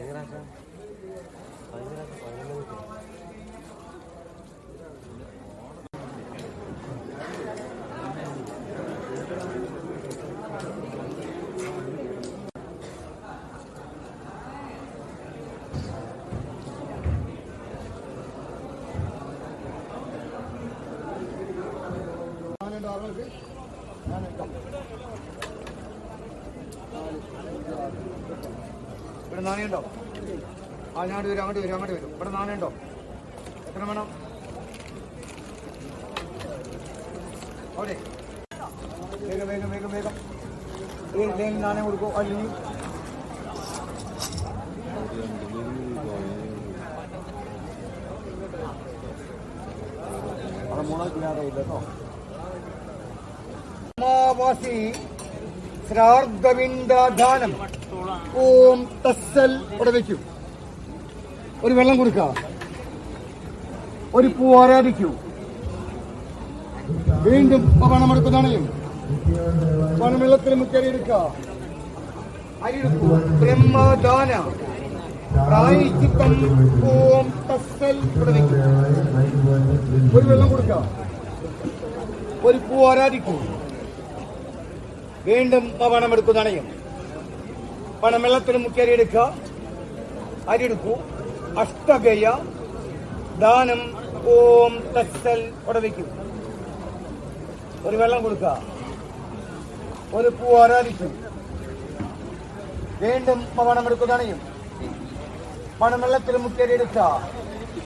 കഴിഞ്ഞ പ്രാവശ്യം കഴിഞ്ഞ പ്രാവശ്യം പതിനൊന്ന് ഞാൻ ഉണ്ടാവുന്നത് ഞാൻ ഉണ്ടാവും ഇവിടെ നാണയുണ്ടോ ആ ഞാൻ വരും അങ്ങോട്ട് വരും അങ്ങോട്ട് വരും. ഇവിടെ നാണയുണ്ടോ എത്ര വേണം? അവിടെ വേഗം വേഗം വേഗം വേഗം. ഇല്ലെങ്കിൽ നാണയം കൊടുക്കും? അല്ലെങ്കിൽ അവിടെ മൂന്നാക്കില്ലാതെ ഇല്ല കേട്ടോ. അമാവാസി ശ്രാർദ്ധവിന്ദാദാനം ഓം തസ്സൽ ഇവിടെ വെക്കൂ. ഒരു വെള്ളം കൊടുക്ക ഒരു പൂ ആരാധിക്കൂ. വീണ്ടും പണമെടുക്കുന്നതാണയും പണം വെള്ളത്തിൽ മുക്കരി എടുക്ക അരിയെടുക്കൂ. ബ്രഹ്മദാന. ഓം തസ്സൽ ഒരു വെള്ളം കൊടുക്ക ഒരു പൂ ആരാധിക്കൂ. വീണ്ടും പണം എടുക്കുന്നതാണയും പണം വെള്ളത്തിൽ മുക്കി അരി എടുക്കുക. അരി എടുക്കൂ. അഷ്ടഗയ ദാനം ഓം തച്ചൽ ഉടവയ്ക്കും ഒരു വെള്ളം കൊടുക്കുക. ഒരു പൂ ആരാധിക്കും. വീണ്ടും പണം എടുക്കുന്നതാണയും പണം വെള്ളത്തിൽ മുക്കി എടുക്കുക.